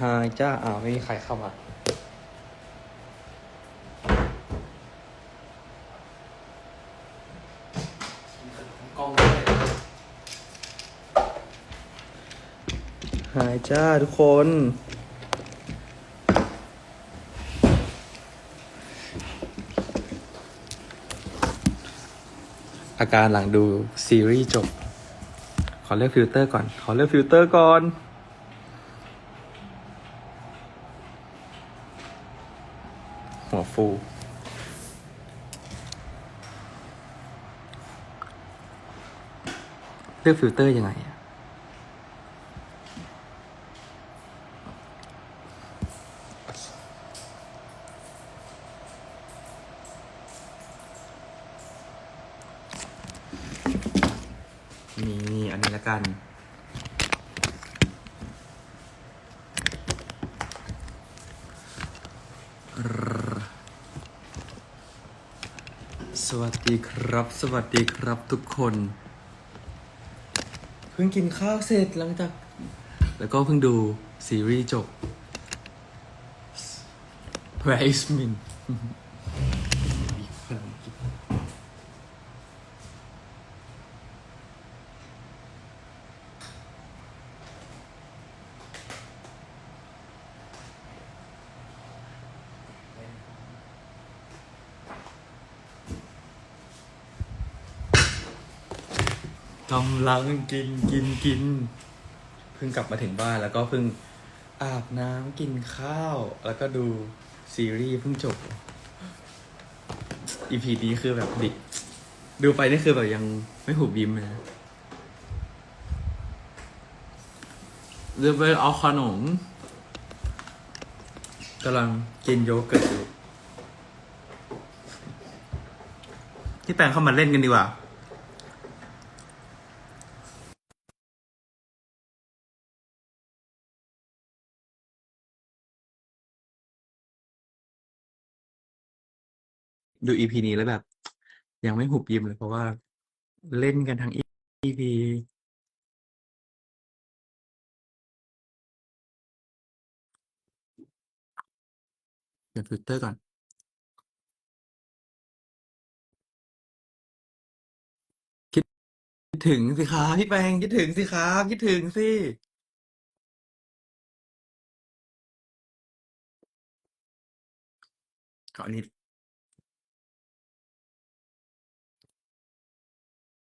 ฮายจ้าอ้าวไม่มีใครเข้ามา กล้องด้วยหายจ้าทุกคน อาการหลังดูซีรีส์จบ ขอเลือกฟิลเตอร์ก่อน ขอเลือกฟิลเตอร์ก่อน หัว ฟูเลือกฟิลเตอร์ยังไงอะนี่นี่อันนี้ละกัน วัสดีครับ สวัสดีครับทุกคน เพิ่งกินข้าวเสร็จหลังจาก แล้วก็เพิ่งดูซีรีส์จบ Where is กำลังกินกินกินเพิ่งกลับมาถึงบ้านแล้วก็เพิ่งอาบน้ำกินข้าว แล้วก็ดูซีรีส์เพิ่งจบอีพีนี้คือแบบดิ ดูไปนี่คือแบบยังไม่หูบิมเลยนะเดี๋ยวไปเอาขนมกำลังกินโยเกิร์ตอยู่ที่แปลงเข้ามาเล่นกันดีกว่า ดูอีพีนี้แล้วแบบ ยังไม่หุบยิ้มเลย เพราะว่าเล่นกันทั้งอีพีเปลี่ยนฟิลเตอร์ก่อนคิดถึงสิครับพี่แปงคิดถึงสิครับคิดถึงสิขออันนี้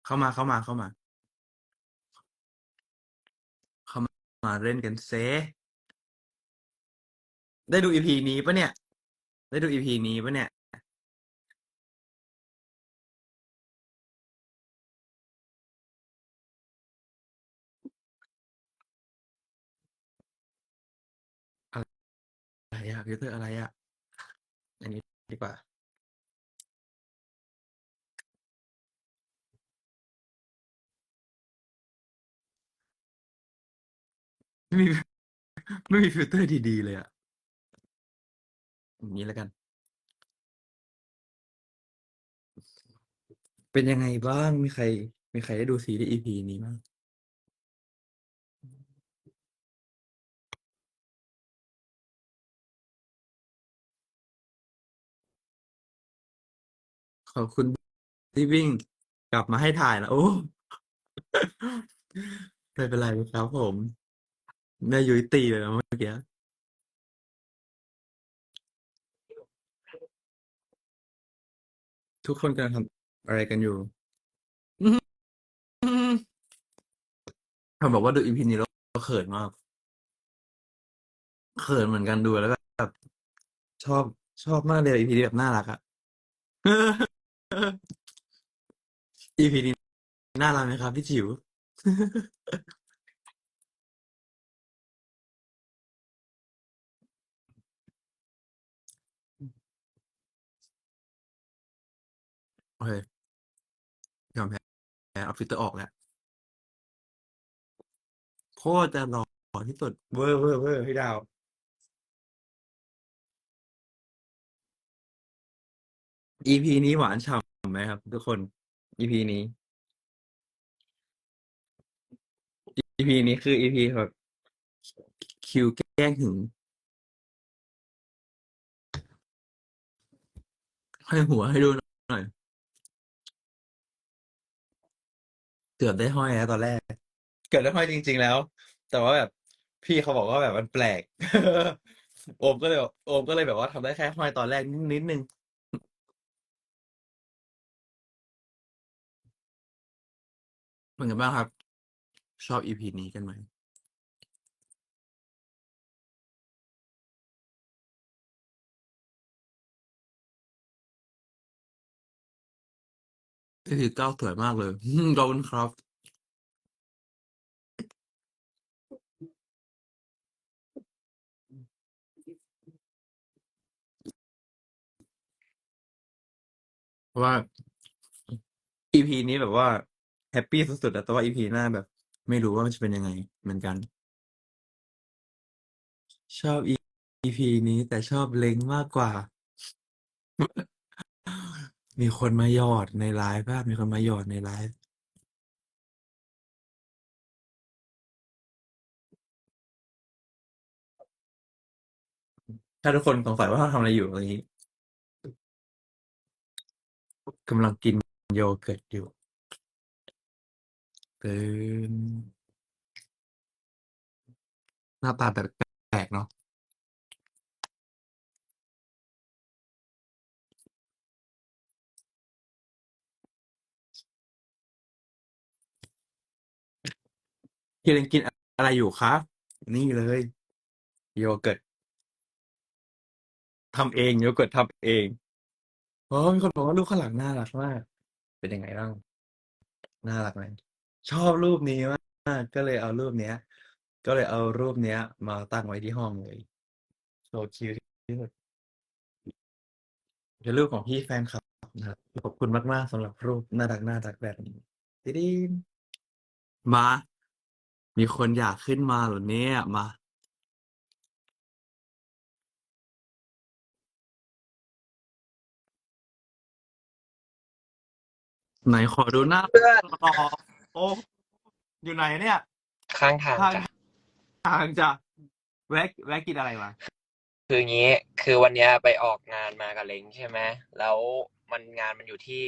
เข้ามาเข้ามาเข้ามา เข้ามามาเล่นกันเซได้ดูอีพีนี้ปะเนี่ย ได้ดูอีพีนี้ปะเนี่ยอะไรอะฟิลเตอร์อะไรอะอันนี้ดีกว่า ม่มี ไม่มีฟิลเตอร์ดีๆเลยอะอย่างนี้แล้วกัน เป็นยังไงบ้าง มีใคร มีใครได้ดูซีรีส์ EP นี้บ้างขอบคุณที่วิ่งกลับมาให้ถ่ายนะโอ้ ไม่เป็นไรครับผม แม่ยุ้ยตีเลยนะเมื่อกี้ทุกคนกำลังทำอะไรกันอยู่อื้อหือผมบอกว่าดูอีพีนี้แล้วเขินมากเขินเหมือนกันดูแล้วแบบชอบชอบมากเลยอีพีนี้แบบน่ารักอะอีพีนี้น่ารักไหมครับพี่จิ๋ว โอเค ยอมแพ้เอาฟิลเตอร์ออกแล้ว โคตรจะหล่อที่สุด เวอร์เวอร์เวอร์พี่ดาว EP นี้หวานฉ่ำไหมครับ ทุกคน EP นี้ EP นี้คือ EP แบบคิวแย่งหึงให้หัวให้ดูหน่อย เกือบได้ห้อยแล้วตอนแรก เกือบได้ห้อยจริง ๆ แล้ว แต่ว่าแบบพี่เขาบอกว่าแบบมันแปลก โอมก็เลยบอกโอมก็เลยแบบว่าทำได้แค่ห้อยตอนแรกนิดนิดนึงเป็นไงบ้างครับ ชอบอีพีนี้กันไหม อีพีเก้าสวยมากเลย ขอบคุณครับ เพราะว่าอีพีนี้แบบว่าแฮปปี้สุดๆอะแต่ว่าอีพีหน้าแบบ ไม่รู้ว่ามันจะเป็นยังไง เหมือนกัน ชอบอีพีนี้แต่ชอบเล้งมากกว่า มีคนมาหยอดในไลฟ์ป่ะ มีคนมาหยอดในไลฟ์ถ้าทุกคนสงสัยว่าเขาทำอะไรอยู่อะไรอย่างนี้กำลังกินโยเกิร์ตอยู่ตื่นหน้าตาแบบแปลกๆเนาะ พี่เล็งกินอะไรอยู่คะ นี่เลย โยเกิร์ตทำเองโยเกิร์ตทำเองโอ้มีคนบอกว่ารูปข้างหลังน่ารักมาก เป็นยังไงบ้างน่ารักไหมชอบรูปนี้มากก็เลยเอารูปเนี้ย ก็เลยเอารูปเนี้ย มาตั้งไว้ที่ห้องเลยโซคิวที่สุดเป็นรูปของพี่แฟนคลับนะครับขอบคุณมากๆสำหรับรูปน่ารักน่ารักแบบนี้ดิดินมา มีคนอยากขึ้นมาเหรอเนี่ย มาไหนขอดูหน้าเพื่อนต่อโอ้อยู่ไหนเนี่ย ข้างทางทางจ้ะทางจะแวะแวะกินอะไรมาคืองี้คือวันเนี้ยไปออกงานมากับเล้งใช่ไหมแล้วมันงานมันอยู่ที่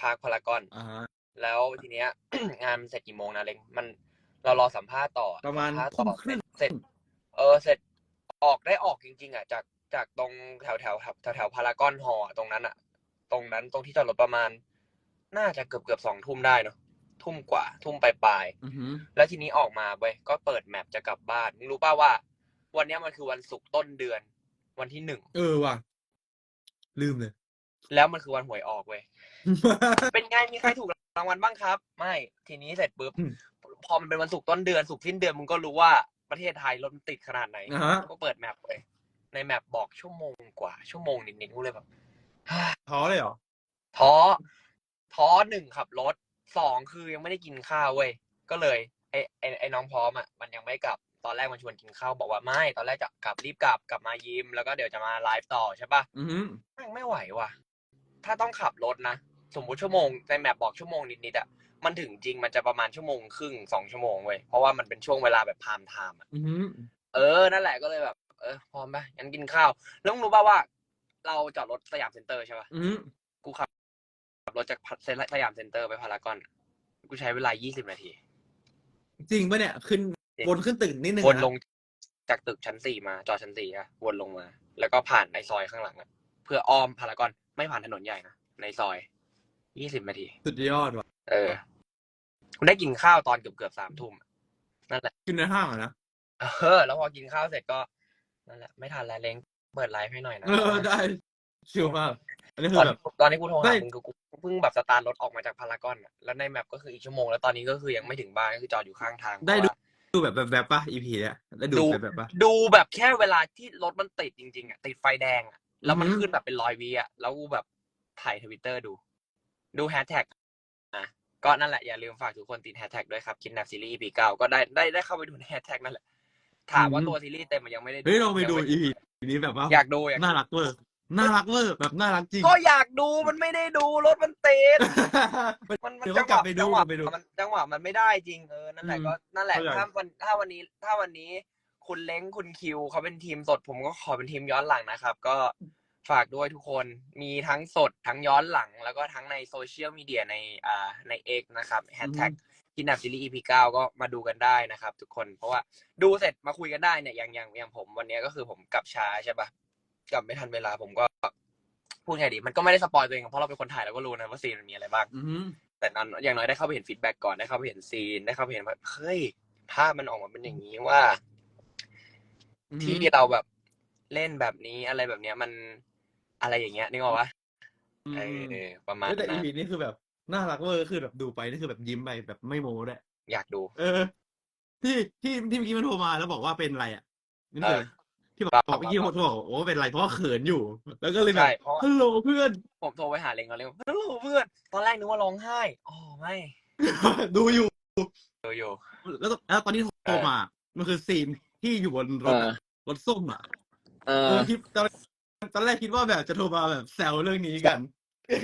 พาร์คพารากอน อ่าฮะแล้วทีเนี้ย งานมันเสร็จกี่โมงนะเล้งมัน เรารอสัมภาษณ์ต่อประมาณสัภษณ์ทุ่ต่มอครึ่ง เสร็จ เออเสร็จออกได้ออกจริง ๆอะจากจากตรงแถวแถวแถวแถวพารากอนฮอลล์อะตรงนั้นอะ ตรงนั้นตรงที่จอดรถประมาณ น่าจะเกือบเกือบสองทุ่มได้เนาะทุ่มกว่า ทุ่มปลายๆอือหือ แล้วทีนี้ออกมาเว้ยก็เปิดแมปจะกลับบ้านมึงรู้ป่าว่า วันเนี้ยมันคือวันศุกร์ต้นเดือน วันที่หนึ่งเออว่ะ ลืมเลย แล้วมันคือวันหวยออกเว้ย เป็นไงมีใครถูกรางวัลบ้างครับ ไม่ ทีนี้เสร็จปุ๊บอืม พอมันเป็นวันศุกร์ต้นเดือนศุกร์สิ้นเดือนมึงก็รู้ว่าประเทศไทยรถมันติดขนาดไหนอ่าฮะ ก็เปิดแมปเลยในแมปบอกชั่วโมงกว่า ชั่วโมงนิดๆกูเลยแบบ ท้อเลยเหรอ ท้อท้อหนึ่งขับรถสองคือยังไม่ได้กินข้าวเว้ยก็เลยไอ้ไอ้ไอ้น้องพร้อมอะมันยังไม่กลับตอนแรกมันชวนกินข้าวบอกว่าไม่ตอนแรกจะกลับรีบกลับกลับมายิมแล้วก็เดี๋ยวจะมาไลฟ์ต่อใช่ปะอือหือแม่งไม่ไหวว่ะ ถ้าต้องขับรถนะ สมมุติชั่วโมงในแมปบอกชั่วโมงนิดๆอะ มันถึงจริงมันจะประมาณชั่วโมงครึ่งสองชั่วโมงเว้ยเพราะว่ามันเป็นช่วงเวลาแบบพามไทม์อะอือหือเออนั่นแหละก็เลยแบบ เออพร้อมปะงั้นกินข้าว แล้วมึงรู้ป่าว่า เราจอดรถสยามเซ็นเตอร์ใช่ปะอือหือกูขับขับรถจากเซนสยามเซ็นเตอร์ไปพารากอนกูใช้เวลา 20 นาที จริงปะเนี่ย ขึ้นจริงวนขึ้นตึกนิดนึงวนอะลงจากตึกชั้นสี่มา จอดชั้นสี่อะวนลงมา แล้วก็ผ่านในซอยข้างหลังอะเพื่ออ้อมพารากอนไม่ผ่านถนนใหญ่นะในซอย 20 นาที สุดยอดว่ะ เออกู ได้กินข้าวตอนเกือบเกือบๆสามทุ่มอะนั่นแหละขึ้นในห้างอะนะเออ แล้วพอกินข้าวเสร็จก็นั่นแหละไม่ทันแล้วเล้งเปิดไลฟ์ให้หน่อยนะเออได้ชิลมาก อันนี้คืตออนแบบ ตอนนี้กูโทรได้หามึงคือกูเพิ่งแบบสตาร์ทรถออกมาจากพารากอนอะแล้วในแมปก็คืออีกชั่วโมงแล้วตอนนี้ก็คือยังไม่ถึงบ้านก็คือจอดอยู่ข้างทาง ได้เพราะว่าดูแบบแบบแบบป่ะ EP เนี่ยได้ดูดู แบบแบบป่ะ ดูแบบแค่เวลาที่รถมันติดจริงๆอะติดไฟแดงอะแล้วมันอือหือขึ้นแบบเป็นรอยวีอะแล้วกูแบบถ่ายทวิตเตอร์ดู ดูแฮชแท็กอะ ก็นั่นแหละอย่าลืมฝากทุกคนติดแฮชแท็กด้วยครับคิดแนบซีรีส์ปีเก้าก็ได้ได้ได้เข้าไปดูในแฮชแท็กนั่นแหละถามว่าตัวซีรีส์เต็มมันยังไม่ได้เฮ้ยเราไปดูยังม่ EP นี้แบบว่าอยากดูอยากน่ารักเวอร์น่ารักเวอร์แบบน่ารักจริง ก็อยากดูมันไม่ได้ดูรถมันติดมันมันเดี๋ยวจัก็งหกลัวะบไปดูจังหวะกลับไปดูมันจังหวะมันไม่ได้จริงเออนั่นแหละอืมก็นั่นแหละเข้าใจถ้าวันถ้าวันนี้ถ้าวันนี้คุณเล้งคุณคิวเขาเป็นทีมสดผมก็ขอเป็นทีมย้อนหลังนะครับ ก็ ฝากด้วยทุกคนมีทั้งสดทั้งย้อนหลัง แล้วก็ทั้งในโซเชียลมีเดียในอ่าใน X นะครับแฮชแท็กกินนับซีรีส์ EP 9ก็มาดูกันได้นะครับ ทุกคนเพราะว่าดูเสร็จมาคุยกันได้เนี่ยอย่างอย่างอย่างผมวันเนี้ยก็คือผมกลับช้าใช่ปะกลับไม่ทันเวลาผมก็พูดไงดี มันก็ไม่ได้สปอยตัวเองเพราะเราเป็นคนถ่ายเราก็รู้นะว่าซีนมันมีอะไรบ้างอืมแต่นั้นอย่างน้อยได้เข้าไปเห็นฟีดแบ็กก่อนได้เข้าไปเห็นซีนได้เข้าไปเห็นว่าเฮ้ยภาพมันออกมาเป็นอย่างนี้ว่าอืมที่เราแบบเล่นแบบนี้อะไรแบบเนี้ยมัน อะไรอย่างเงี้ยนึกออกปะอืมเออประมาณเฮ้ยแต่นั้อีนพีนี้คือแบบน่ารักเวอร์คือแบบดูไปนี่คือแบบยิ้มไปแบบไม่โม้ด้วยอยากดู เออ ที่ที่ที่เมื่อกี้มันโทรมาแล้วบอกว่าเป็นอะไรอะนี่คืออะไรเออที่บอกเปล่าบอกเมื่อกี้เปล่าโทรบอกโอ้เป็นไรเพราะว่าเขินอยู่ แล้วก็เลยแบใช่บเพราะว่าฮัลโหลเพื่อน ผมโทรไปหาเลงเขาเลยฮัลโหลเพื่อน ตอนแรกนึกว่าร้องไห้อ๋อไม่ ดูอยู่ดูอยู่ แล้วตแล้วตอนที่โทรมา มันคือซีนที่อยู่บนรถอะรถส้มอะเอเอออที่ตอน ตอนแรกคิดว่าแบบจะโทรมาแบบแซวเรื่องนี้กัน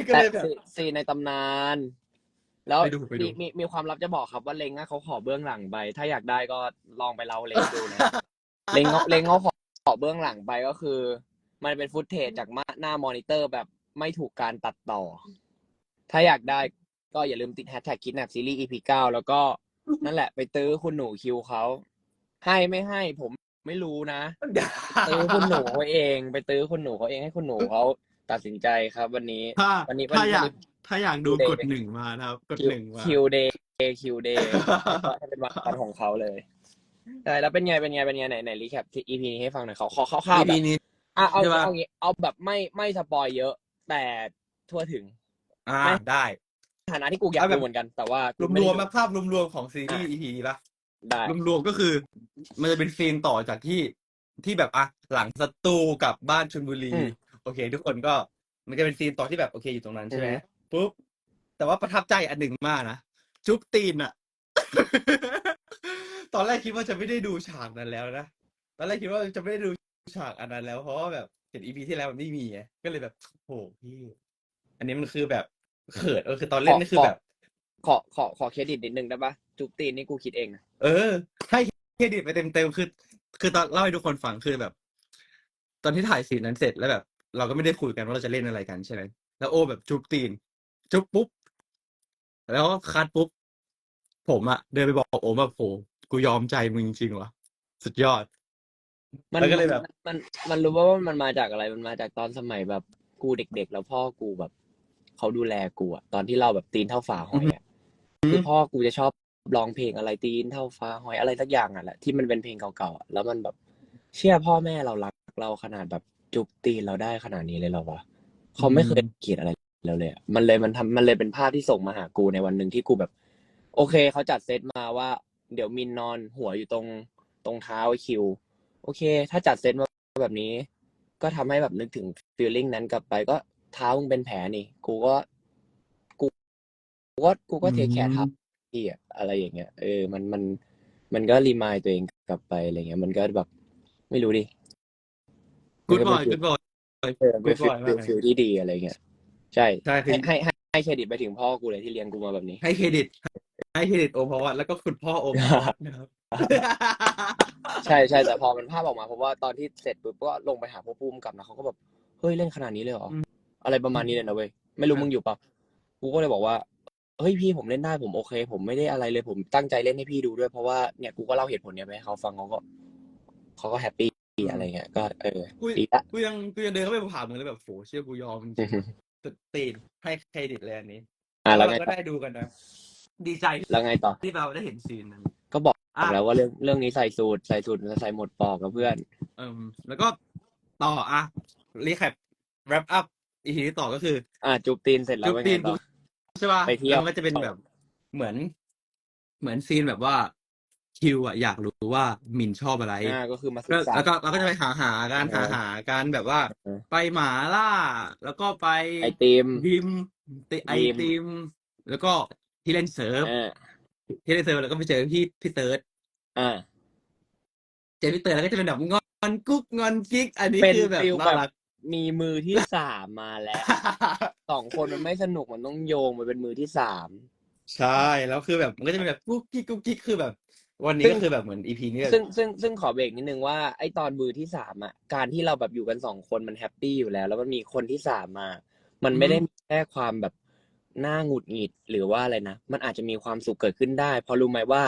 ก็แต่เลยแบบซีซีนในตำนาน แล้วไปดูไปดู มีมีมีความลับจะบอกครับว่าเลงอะเขาขอเบื้องหลังไป ถ้าอยากได้ก็ลองไปเล่าเลงดูนะ เลงเขาเลงเขาขอขอเบื้องหลังไปก็คือ มันเป็นฟุตเทจจากมาหน้ามอนิเตอร์แบบไม่ถูกการตัดต่อ ถ้าอยากได้ก็อย่าลืมติดแฮชแท็กคิดแนบซีรีส์ EP เก้าแล้วก็นั่นแหละไปตื้อคุณหนูคิวเขาให้ไม่ให้ผม ไม่รู้นะตื้อคุณหนูเขาเองไปตื้อคุณหนูเขาเองให้คุณหนูเขาตัดสินใจครับ วันนี้ ถ้าวันนี้ถ้าวันนี้อยากถ้าอยากดู Q-Day กดหนึ่งมานะครับ กดหนึ่งมาคิวเดย์คิวเดย์ให้เป็นวันของเขาเลยใช่แล้วเป็นไงเป็นไงเป็นไงไหนไหนรีแคปที่ EP นี้ให้ฟังหน่อยเขาเขาเขาข้าวอีๆแบพีบนี้อะเอาใช่ปะเอางี้เอาแบบไม่ไม่สปอยเยอะ แต่ทั่วถึง อ่าไม่ได้ฐานะที่กูอยากเอาแบดูบเหมือนกัน แต่ว่ารวมไม่รได้วมดูมาภาพรวมรวมของซีรีส์ EP นี้ปะ ได้รวมรวมก็คือ มันจะเป็นซีนต่อจากที่ที่แบบอะหลังสตูกลับบ้านชลบุรี อืม โอเค ทุกคนก็มันจะเป็นซีนต่อที่แบบโอเคอยู่ตรงนั้นใช่ไหมอือฮึปุ๊บแต่ว่าประทับใจอันหนึ่งมากนะจุ๊บตีนอะ ตอนแรกคิดว่าจะไม่ได้ดูฉากนั้นแล้วนะตอนแรกคิดว่าจะไม่ได้ดูฉากอันนั้นแล้วเพราะว่าแบบเห็นอีพีที่แล้วมันไม่มีไงก็เลยแบบโหพี่อันนี้มันคือแบบเขินเออคือตอนเล่นนี่คือแบบ ขอขอขอเครดิตนิดนึงได้ปะ จุกตีนนี่กูคิดเองนะเออให้เครดิตไปเต็มเต็มๆคือ คือตอนเล่าให้ทุกคนฟังคือแบบ ตอนที่ถ่ายซีนนั้นเสร็จแล้วแบบ เราก็ไม่ได้คุยกันว่าเราจะเล่นอะไรกันใช่ไหมแล้วโอแบบจุ๊บตีน จุ๊บปุ๊บ แล้วก็คัดปุ๊บ ผมอะเดินไปบอกโอมแบบโหกูยอมใจมึงจริงๆว่ะสุดยอด มันแล้วก็เลยแบบ มันมันรู้ว่ามันมาจากอะไรมันมาจากตอนสมัยแบบกูเด็ก ๆ แล้วพ่อกูแบบเขาดูแลกูอะตอนที่เราแบบตีนเท่าฝาหอยอะคือพ่อกูจะชอบ ร้องเพลงอะไรตีนเท่าฟ้าหอยอะไรสักอย่างอะแหละที่มันเป็นเพลงเก่าๆอะแล้วมันแบบเชื่อพ่อแม่เรารักเราขนาดแบบจุบตีนเราได้ขนาดนี้เลยเหรอวะเขาไม่เคยเกลียดอะไรเราเลยอะมันเลยมันทำมันเลยเป็นภาพที่ส่งมาหากูในวันหนึ่งที่กูแบบ โอเคเขาจัดเซตมาว่า เดี๋ยวมินนอนหัวอยู่ตรงตรงเท้าไอ้คิว โอเค ถ้าจัดเซตมาแบบนี้ ก็ทำให้แบบนึกถึงฟีลลิ่งนั้นกลับไปก็เท้ามึงเป็นแผลนี่ กูก็ กูกูก็กูก็เทคแคร์เท้า พี่อะอะไรอย่างเงี้ย เออ มันมันมันก็รีมายตัวเองกลับไปอะไรเงี้ย มันก็แบบ ไม่รู้ดิกูดบอยกูดบอยเออเป็นฟิล Good boy มากเลยฟิลที่ดีอะไรเงี้ย ใช่ใช่คือให้ให้ให้ให้เครดิตไปถึงพ่อกูเลยที่เลี้ยงกูมาแบบนี้ ให้เครดิต ให้เครดิตโอมเพราะว่าแล้วก็คุณพ่อโอมนะครับ ใช่ใช่แต่พอมันภาพออกมาเพราะว่าตอนที่เสร็จปุ๊บก็ลงไปหาพ่อปุ้มกับนะเขาก็แบบเฮ้ยเล่นขนาดนี้เลยเหรออมอะไรประมาณนี้เลยนะเว้ยไม่รู้มึงอยู่ปะกูก็เลยบอกว่า เฮ้ยพี่ผมเล่นได้ผมโอเค ผมไม่ได้อะไรเลยผมตั้งใจเล่นให้พี่ดูด้วยเพราะว่าเนี่ยกูก็เล่าเหตุผลเนี้ยไปให้เขาฟังเขาก็เขาก็แฮปปี้อะไรเงี้ยก็เออกูดีละกูยังกูยังเดินเข้าไปผ่ามึงแล้วแบบโหเชื่อกูยอมจริงอือฮึๆสุดตีนให้เครดิตเลยอันนี้อะแล้วเราไงก็ต่อได้ดูกันนะ ดีใจแล้วไงต่อ ที่เราได้เห็นซีนนั้น ก็บอกอะ แล้วว่าเรื่องเรื่องนี้ใส่สูตรใส่สูตรใส่หมดปอกกับเพื่อน เอ่มแล้วก็ต่ออะรีแคป wrap up อีกทีต่อก็คือ อะจูบตีนเสร็จแล้วจุ๊บเป็นตีไงนต่อ ใช่ป่ะไปเที่ยว แล้วมันก็จะเป็นแบบเหมือน เหมือนซีนแบบว่าคิวอะอยากรู้ว่ามินชอบอะไร อ่าก็คือมาศึแล้วกษา แล้วก็เราก็จะไปหาหาการเออหาหาการแบบว่า เออไปหมาล่า แล้วก็ไปไอติม ยิมติไอยิม ติม แล้วก็ที่เล่นเซิร์ฟอ่าที่เล่นเซิร์ฟแล้วก็ไปเจอพี่พี่เติร์ดอ่า เจอพี่เติร์ดแล้วก็จะเป็นแบบงอนกุ๊กงอนกิ๊ก อันนี้เป็นคือแบบฟิลน่าแบบ รัก มีมือที่สามมาแล้วสองคนมันไม่สนุกมันต้องโยงมาเป็นมือที่สามใช่แล้วคือแบบมันก็จะเป็นแบบกุ๊กกิ๊กกุ๊กกิ๊กคือแบบ วันนี้ซึ่งก็คือแบบเหมือนอีพีนี้ซึ่งซึ่งซึ่งขอเบรกนิดนึงว่าไอตอนมือที่สามอะการที่เราแบบอยู่กันสองคนมันแฮปปี้อยู่แล้ว แล้วมันมีคนที่สามมา มันไม่ได้มีแค่ความแบบน่าหงุดหงิดหรือว่าอะไรนะ มันอาจจะมีความสุขเกิดขึ้นได้เพราะรู้ไหมว่า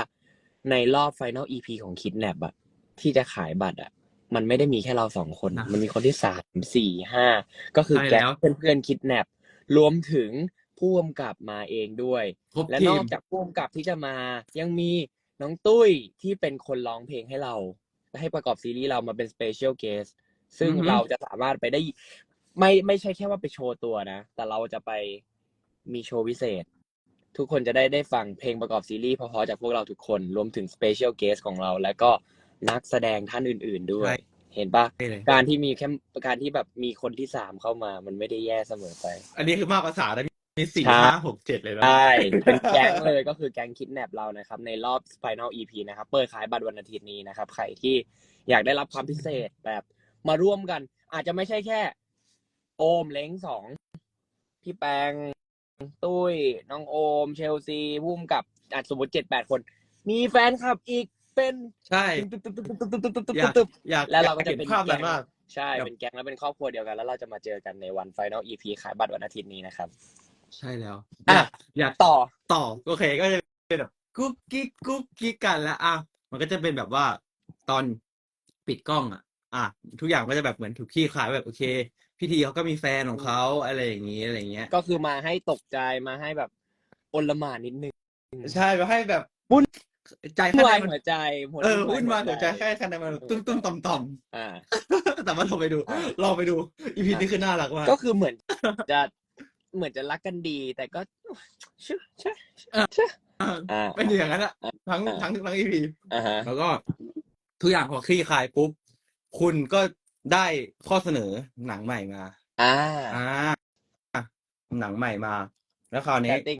ในรอบไฟน a ลอีพีของคิดแนบอะที่จะขายบัตรอะ มันไม่ได้มีแค่เราสองคนนะมันมีคนที่สามสี่ห้าก็คือใช่แก๊งแล้ว เพื่อนๆคิดแนบรวมถึงผู้กำกับมาเองด้วย ครบและทีนอมกจากผู้กำกับที่จะมา ยังมีน้องตุ้ยที่เป็นคนร้องเพลงให้เราให้ประกอบซีรีส์เรามาเป็นสเปเชียลเกสซึ่งอือฮึเราจะสามารถไปได้ ไม่ไม่ใช่แค่ว่าไปโชว์ตัวนะ แต่เราจะไปมีโชว์พิเศษ ทุกคนจะได้ได้ฟังเพลงประกอบซีรีส์เพราะๆจากพวกเราทุกคน รวมถึงสเปเชียลเกสของเรา แล้วก็ นักแสดงท่านอื่น ๆด้วยใช่เห็นปะได้เลย การที่มีแค่การที่แบบมีคนที่สามเข้ามา มันไม่ได้แย่เสมอไป อันนี้คือมากภาษาแล้วมีสี่ใช่ ห้าหกเจ็ดเลยนะ ใช่เป็นแก๊งเลยก็คือแก๊งคิดแนบเรานะครับ ในรอบ Final EP นะครับ เปิดขายบัตรวันอาทิตย์นี้นะครับ ใครที่อยากได้รับความพิเศษแบบมาร่วมกัน อาจจะไม่ใช่แค่ โอมเล้งสองพี่แปงตุ้ย น้องโอม เชลซีพุ่มกับอาจสมมติเจ็ดแปดคน มีแฟนคลับอีก เป็นใช่ตึ๊บตึ๊บตึ๊บตึ๊บตึ๊บตึ๊บตึ๊บอยากตึ๊บอยากแล้วเราก็จะห็นเป็นภาพแก๊นั้นงมาก ใช่ครับเป็นแก๊งแล้วเป็นครอบครัวเดียวกัน แล้วเราจะมาเจอกันในวัน Final EP ขายบัตรวันอาทิตย์นี้นะครับ ใช่แล้วอะอยากอยากต่อ ต่อโอเคก็จะเป็นแบบกุ๊กกิ๊กกุ๊กกิ๊กกันแล้วอะมันก็จะเป็นแบบว่าตอนปิดกล้องอะ อะทุกอย่างก็จะแบบเหมือนถูกขี้คลายแบบโอเคพี่ทีเขาก็มีแฟนของเขาอะไรอย่างนี้อะไรอย่างเงี้ย ก็คือมาให้ตกใจมาให้แบบอนละหมาดนิดนึง ใช่ก็ให้แบบวุ่น ใจวุ่ข้านงในวายมันหัวใจเออวุ่นวายหัวใจแค่ข้างในมันตุ้มตุ้มต่อมต่อมอ่า ๆ แต่ว่าเราไปดูอ่าลองไปดูอีพีนี้คือน่ารักมากก็คือเหมือนจะเหมือนจะรักกันดี แต่ก็เชื่อเชื่อเชื่ออ่า เป็นอย่างนั้นอะทั้งอ่าทั้งทั้งอีพีอ่าฮะแล้วก็ทุกอย่างพอคลี่คลายปุ๊บ คุณก็ได้ข้อเสนอหนังใหม่มา อ่าอ่าอะหนังใหม่มา แล้วคราวแคนี้สติ้ง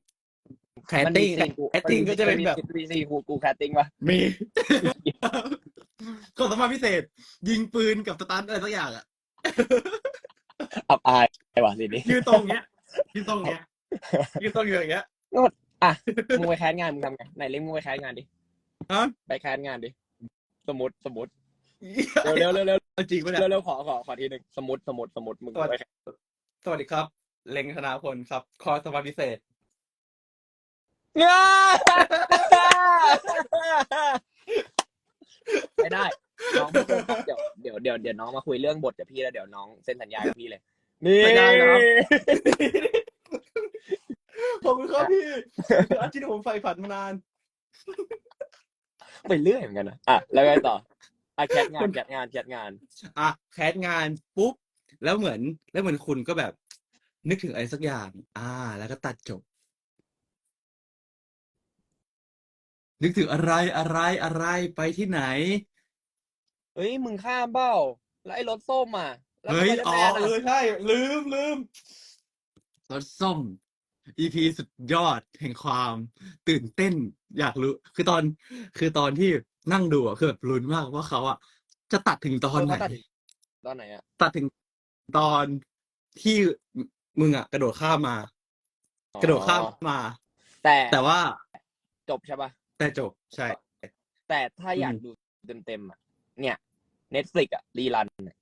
แคสติ้งแคสติ้งก็จะเป็นแบบมีซีกูกูแคสติ้งปะมี ก็สามารถพิเศษ ยิงปืนกับสตันอะไรสักอย่างอะ อับอายไอ้หว่าสินี่ยืนตรงเนี้ยยืนตรงเนี้ยยืนตรงอยู่อย่างเงี้ยอะมึงไปแคสงานมึงทำไงไหนเล่มมึงไปแคสงานดิฮะ ไปแคสงานดิสมมติสมมติเร็วเร็วเร็วเร็วเอาจริงปะเนี่ย เร็วเร็วขอขอขอทีหนึ่งสมมติสมมติสมมติมึงสวัสไปดีสวัสดีครับ เล็งธนาพลครับ คอสมาพิเศษง่า ไม่ได้ น้องพูดเลยครับเดี๋ยวเดี๋ยวเดี๋ยวเดี๋ยวน้องมาคุยเรื่องบทกับพี่แล้วเดี๋ยวน้องเซ็นสัญญากับพี่เลย นี่ไม่ได้นะ ขอบคุณครับพี่อาชีพที่ผมใฝ่ฝันมานาน ไปเรื่อยเหมือนกันนะอะแล้วไงต่ออะแคทงานแคทงานแคทงาน อะแคสงานปุ๊บ แล้วเหมือนแล้วเหมือนคุณก็แบบ นึกถึงอะไรสักอย่าง อ่า แล้วก็ตัดจบ นึกถึงอะไรอะไรอะไรไปที่ไหน เฮ้ยมึงข้ามเบ้าแล้วไอ้รถส้มอะแล้วเฮ้ยสไปอ๋อเดอร์แมนเอออะใช่ ลืมลืม รสส้ม EP สุดยอดแห่งความตื่นเต้น อยากรู้ คือตอน คือตอนที่นั่งดูอะคือแบบลุ้นมากว่าเขาอะจะตัดถึงตอนไหน เเขาตัดตอนไหนอะตัดถึงตอนที่มึงอะกระโดดข้ามมา อ๋อกระโดดข้ามมา แต่แต่ว่าจบใช่ปะ แต่จบใช่ แต่ถ้าอยากอืมดูเต็มๆอะ เนี่ย Netflix อะรีรันอะ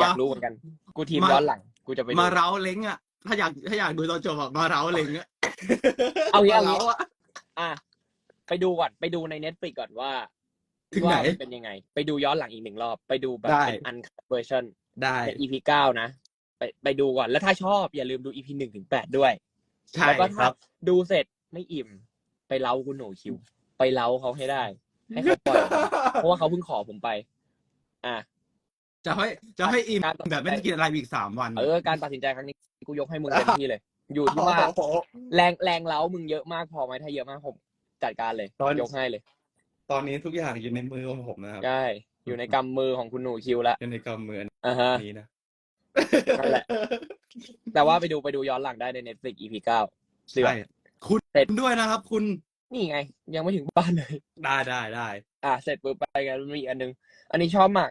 อยากรู้เหมือนกัน กูทีมมา ย้อนหลัง กูจะไปดูมาเร้าเล้งอะ ถ้าอยากถ้าอยากดูตอนจบอะมาเร้าเล้งอะเอางี้มาเอางี้เร้าอะ อะไปดูก่อนไปดูใน Netflix ก่อนว่าถึงไหนว่ามัเป็นยังไง ไปดูย้อนหลังอีกหนึ่งรอบ ไปดูแบบได้ เป็นอันเวอร์ชันได้ เป็น EP เก้านะ ไปไปดูก่อนแล้วถ้าชอบอย่าลืมดู EP หนึ่งถึงแปดด้วย ใช่แล้วก็คถ้ารับ ดูเสร็จไม่อิ่ม ไปเล้าคุณหนูคิว ไปเล้าเขาให้ได้ ให้เขาปล่อยออกมาเพราะว่าเขาเพิ่งขอผมไป อะ จะให้จะให้อิ่มการตัดแบบไม่ได้กินอะไรอีกสามวัน เออการตัดสินใจครั้งนี้กูยกให้มึงเต็มที่เลย อยู่ที่ว่าโอ้โห แรงแรงเล้ามึงเยอะมากพอไหมถ้าเยอะมากผมจัดการเลยตอน ยกให้เลยตอนนี้ทุกอย่างอยู่ในมือของผมนะครับใช่อยู่ในกำมือของคุณหนูคิวละอยู่ในกำมืออันอ่าฮะ นี้นะ นั่นแหละ แต่ว่าไปดูไปดูย้อนหลังได้ใน Netflix EP เก้าเสือ ใช่คุณเสร็จ ด้วยนะครับ คุณ นี่ไง ยังไม่ถึงบ้านเลย ได้ได้ได้อะเสร็จปุ๊บไปกันมีอีกอันนึง อันนี้ชอบมาก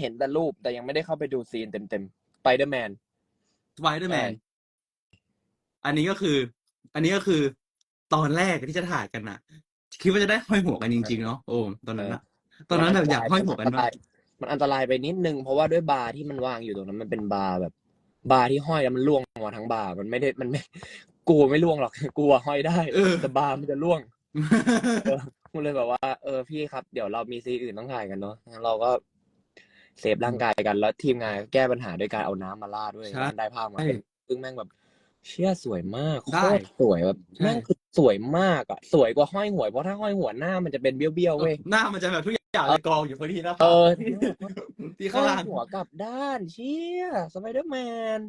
เห็นแต่รูปแต่ยังไม่ได้เข้าไปดูซีนเต็มๆไปเดอร์แมน สไปเดอร์แมนใช่อันนี้ก็คือ อันนี้ก็คือ ตอนแรกที่จะถ่ายกันน่ะ คิดว่าจะได้ห้อยหัวกันจริงๆเนาะโอ้ตอนนั้นอะตอนนั้นแบบอยากห้อยหัวกันมากมันอันตรายไปนิดนึงเพราะว่าด้วยบาร์ที่มันวางอยู่ตรงนั้นมันเป็นบาร์แบบ บาร์ที่ห้อยแล้วมันล่วงมาทั้งบาร์มันไม่ได้มันไม่กลัวไม่ล่วงหรอกกลัวห้อยได้เออแต่บาร์มันจะล่วง เออกูเลยแบบว่าเออพี่ครับเดี๋ยวเรามีซีนอื่นต้องถ่ายกันเนาะงั้นเราก็เซฟร่างกายกัน แล้วทีมงานก็แก้ปัญหาด้วยการเอาน้ำมาราดด้วยใช่ มันได้ภาพมาใช่ซึ่งแม่งแบบ เชี่ยสวยมากโคได้ตรสวยแบบใช่ แม่งคือสวยมากอะ สวยกว่าห้อยหัวเพราะถ้าห้อยหัวหน้ามันจะเป็นเบี้ยวๆเว้ยหน้ามันจะแบบทุกอย่างจะกองอยู่พอดีนะเออ ที่ข้างห้อล่ายงหัวกลับด้านเชี่ยสไปเดอร์แมน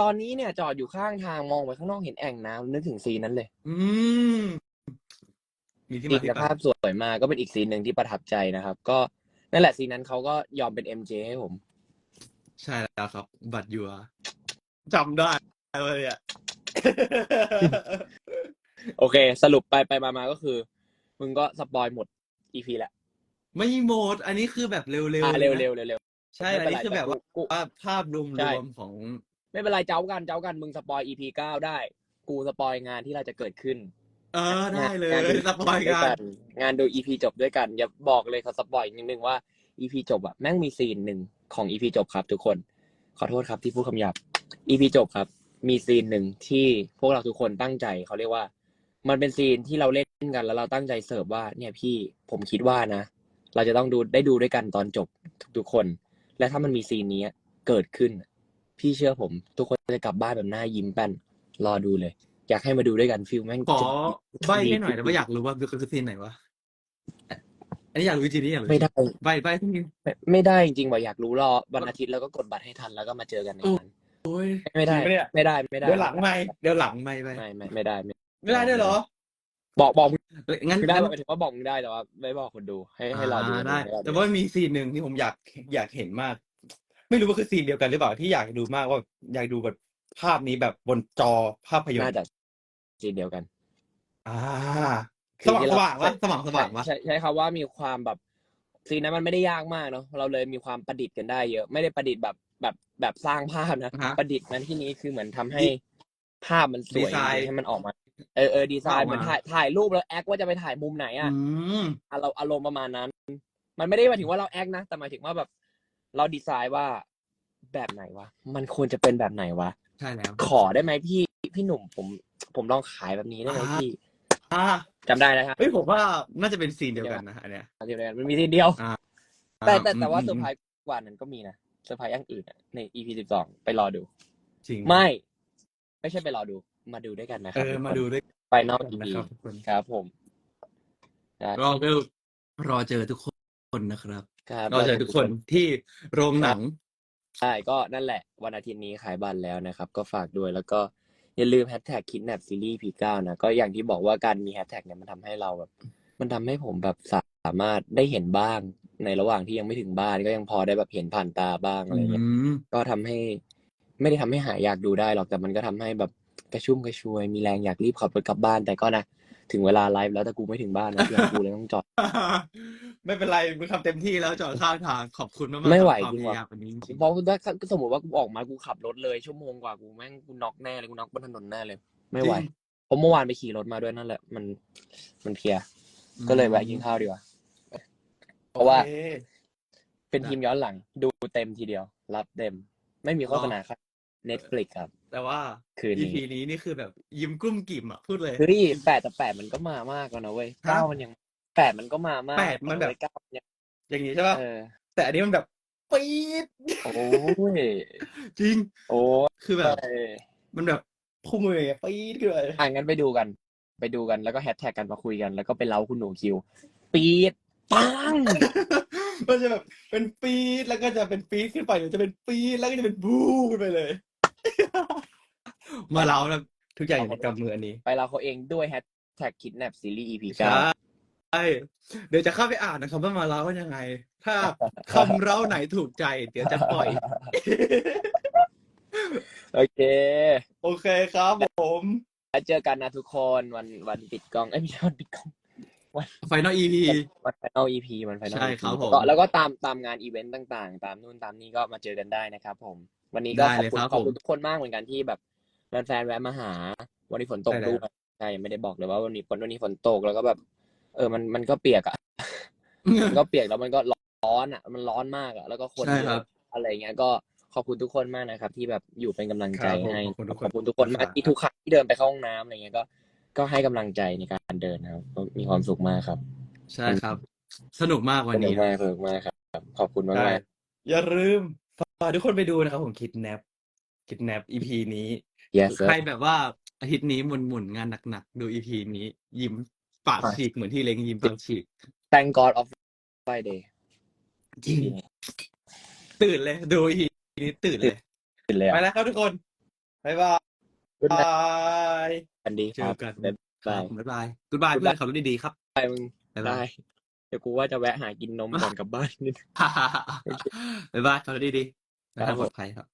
ตอนนี้เนี่ยจอดอยู่ข้างทางมองไปข้างนอกเห็นแอ่งน้ำนึกถึงซีนนั้นเลย อืม มีที่ซีมานที่ภาไปพสวยมากก็เป็นอีกซีนหนึ่งที่ประทับใจนะครับ ก็นั่นแหละซีนนั้นเขาก็ยอมเป็น MJ ให้ผม ใช่แล้วครับ บัตรยัวจำได้เลยอะ โอเค สรุปไปไปมามาก็คือ มึงก็สปอยหมด EP แล้วไม่หมด อันนี้คือแบบเร็วๆอ่าลยเร็วนะเร็วเร็วเร็วใช่ไม่อันเป็นไรนี้คือแบบว่าแต่กู ว่าภาพรวมใช่รวมของ ไม่เป็นไรเจ้ากันเจ้ากันมึงสปอย EP เก้าได้ กูสปอยงานที่เราจะเกิดขึ้น เออได้เลยงานดูสปอยด้วยกัน งานดู EP จบด้วยกัน อย่าบอกเลยเขาสปอยนิดนึงว่า EP จบอะแม่งมีซีนหนึ่งของ EP จบครับ ทุกคน ขอโทษครับที่พูดคำหยาบ EP จบครับ มีซีนหนึ่งที่พวกเราทุกคนตั้งใจเขาเรียกว่า มันเป็นซีนที่เราเล่นกันแล้วเราตั้งใจเสิร์ฟว่า เนี่ยพี่ผมคิดว่านะ เราจะต้องดูได้ดูด้วยกันตอนจบทุกๆคน และถ้ามันมีซีนนี้เกิดขึ้น พี่เชื่อผม ทุกคนจะกลับบ้านแบบหน้ายิ้มแป้นรอดูเลย อยากให้มาดูด้วยกันฟิลแม่งขอจะใบให้หน่อยนะว่าอยากรู้ว่าคือซีนไหนวะอันนี้อยากรู้จริงๆนี่อยากรู้ไม่ได้ใบใบที่นี่ไม่ไม่ได้จริงๆว่าอยากรู้รอวันอาทิตย์แล้วก็กดบัตรให้ทันแล้วก็มาเจอกันในนั้นโอ้ยไม่ได้จริงปะเนี่ยไม่ได้ไม่ได้เดี๋ยวหลังไม่เดี๋ยวหลังไม่ไปไม่ไม่ไม่ได้ ไม่ไม่ได้ด้วยเหรอ บอกบอกมึงเอ้ยงั้นได้หมายถึงว่าบอกมึงได้แต่ว่าไม่บอกคนดูให้ให้รอดูอ่าได้ให้รอแต่ว่ามีซีนหนึ่งที่ผมอยากอยากเห็นมาก ไม่รู้ว่าคือซีนเดียวกันหรือเปล่าที่อยากดูมากว่าอยากดูแบบภาพนี้แบบบนจอภาพยนตน่าร์ จะซีนเดียวกันอ่าคืสอว่างที่สเราว่างวะสว่างสว่างวะใช่ใช้คำว่ามีความแบบซีนนั้นมันไม่ได้ยากมากเนาะเราเลยมีความประดิษฐ์กันได้เยอะ ไม่ได้ประดิษฐ์แบบแบบแบบสร้างภาพนะฮะประดิษฐ์นั้นที่นี้คือเหมือนทำให้ดีภาพมันสวยดีไซน์ให้มันออกมาเออเออดีไซน์ออกมาเหมือนถ่ายถ่ายรูปแล้วแอคว่าจะไปถ่ายมุมไหนอะอืมอารมณ์อารมณ์ประมาณนั้น มันไม่ได้หมายถึงว่าเราแอคนะ แต่หมายถึงว่าแบบ เราดีไซน์ว่าแบบไหนวะ มันควรจะเป็นแบบไหนวะ ใช่แล้ว ขอได้ไหมพี่พี่หนุ่มผม ผมลองขายแบบนี้ได้ไหมอ่าพี่อ่าจำได้นะครับเฮ้ยผมว่าน่าจะเป็นซีนเดียวกันนะอันเนี้ยเดียวกันมันมีทีเดียว อ่าแต่แต่อืมแต่ว่าอืมเซอร์ไพรส์กว่านั้นก็มีนะเซอร์ไพรส์อย่างอื่นอะใน EP สิบสองไปรอดู จริงไม่ ไม่ใช่ไปรอดู มาดูด้วยกันนะคเอรับอมาดูด้วยไปนอกกัน EP นะครับทุกคนครับผมครับรอก็รอเจอทุกคนนะครับ ครับรอเจอทุกคนที่โรงหนัง ใช่ก็นั่นแหละ วันอาทิตย์นี้ขายบัตรแล้วนะครับ ก็ฝากด้วยแล้วก็ อย่าลืมแฮชแท็กคิดแนบซีรีส์พีเก้านะก็อย่างที่บอกว่าการมีแฮชแท็กเนี่ยมันทำให้เราแบบ มันทำให้ผมแบบสามารถได้เห็นบ้าง ในระหว่างที่ยังไม่ถึงบ้านก็ยังพอได้แบบเห็นผ่านตาบ้างอะไรเงี้ยอืมก็ทำให้ ไม่ได้ทำให้หายอยากดูได้หรอกแต่มันก็ทำให้แบบกระชุ่มกระชวย มีแรงอยากรีบขับรถกลับบ้านแต่ก็นะถึงเวลาไลฟ์แล้วแต่กูไม่ถึงบ้านนะเพื่อนกูเลยต้องจอด ไม่เป็นไรมึงทำเต็มที่แล้วจอดข้างทางขอบคุณมากๆไม่ไหวกับความจริงพว่ะยายามวันนี้จริงเพราะถ้าสมมติว่ากูออกมากูขับรถเลยชั่วโมงกว่ากูแม่งกูน็อกแน่เลยกูน็อกบนถนนแน่เลย ไม่ไหวจริงเพราะเมื่อวานไปขี่รถมาด้วยนั่นแหละ มันมันเพลียก็เลยแวะกินข้าวดีกว่า เพราะว่า โอค เป็นทีมย้อนหลัง ดูเต็มทีเดียว รับเต็ม ไม่มีโฆษณาครับ Netflix ครับ แต่ว่า คืนนี้ EP นี้นี่คือแบบยิ้มกลุ้มกิ่มอะพูดเลย เฮ้ยแปดแต่แปดมันก็มามากแล้วนะเว้ยฮะเก้ามันยัง แปดมันก็มามากแปดมันแบบเว้ยเก้ามันยังอย่างนี้ใช่ป่ะเออแต่อันนี้มันแบบปี๊ดโอ้ยจริง โอ้คือแบบ ยมันแบบพุ่งเลยอะปี๊ดขึ้นเลยอะงั้นไปดูกัน ไปดูกันแล้วก็แฮชแท็กกันมาคุยกัน แล้วก็ไปเล้าคุณหนูคิว ปี๊ดปังมันจะแบบเป็นปี๊ดแล้วก็จะเป็นปี๊ดขึ้นไปหรือจะเป็นปี๊ดแล้วก็จะเป็นบู๊ขึ้นไปเลย มาเรานะทุกอย่างอยู่ในกำมืออันนี้ ไปเราเขาเองด้วยแฮชแท็กคิดแนบซีรีส์ EP ใช่เก้าใช่ เดี๋ยวจะเข้าไปอ่านนะครับว่ามาเล่าว่ายังไง ถ้าคำเล่าไหนถูกใจ เดี๋ยวจะปล่อย โอเคโอเคครับผม แล้วเจอกันนะทุกคนวันวันปิดกล้องเอ้ยไม่ใช่วันปิดกล้อง ไฟนอลอีพีวันไฟนอล EP วันไฟนอล ใช่ครับผมแล้วก็ตามตามงานอีเวนต์ต่างๆ ตามนู่นตามนี่ก็มาเจอกันได้นะครับผม วันนี้ก็ได้ขอบเลยคุณครับขอบคุณผมทุกคนมากเหมือนกันที่แบบแฟนๆแวะมาหา วันนี้ฝนตกได้เลย ด้วยใช่ยังไม่ได้บอกเลยว่าวันนี้ฝนวันนี้ฝนตกแล้วก็แบบ เออมันมันก็เปียกอะมันก็เปียกแล้วมันก็ร้อนอะ มันร้อนมากอะ แล้วก็คนใช่เยครัอะบอะไรเงี้ยก็ขอบคุณทุกคนมากนะครับ ที่แบบอยู่เป็นกำลังใจครับผมให้ขอบคุณทุกคน ขอบคุณทุกคนมากที่ทุกครั้งที่เดินไปเข้าห้องน้ำอะไรเงี้ยก็ก็ให้กำลังใจในการเดินนะครับก็มีความสุขมากครับใช่ครับ สนุกมากวันสนุนี้กมากสนุกมากครับ ขอบคุณมากใช่มาก อย่าลืมฝากทุกคนไปดูนะครับผมคิดแนปคิดแนป EP นี้ yes sir ใครแบบว่าอาทิตย์นี้หมุนหมุนๆงานหนักๆดู EP นี้ยิ้ม ปากใช่ฉีกเหมือนที่เล้งยิ้มปากฉีก thank God of Friday จริงตื่นเลย ดู EP นี้ตื่นเลยเป็นแล้วไปแล้วครับทุกคน บ๊ายบาย Good night ยกันดีเจครัอบกันบ๊ายครับายผมบ๊ายบายกูดบาย Goodbye เพื่อนขับรถดีๆครับบายมึงบ๊ายได้บายเดี๋ยวกูว่าจะแวะหากินนมก่อนกลับบ้านนิดบ๊ายบายขับรถดีๆครับนะครับปลอดภัยครับ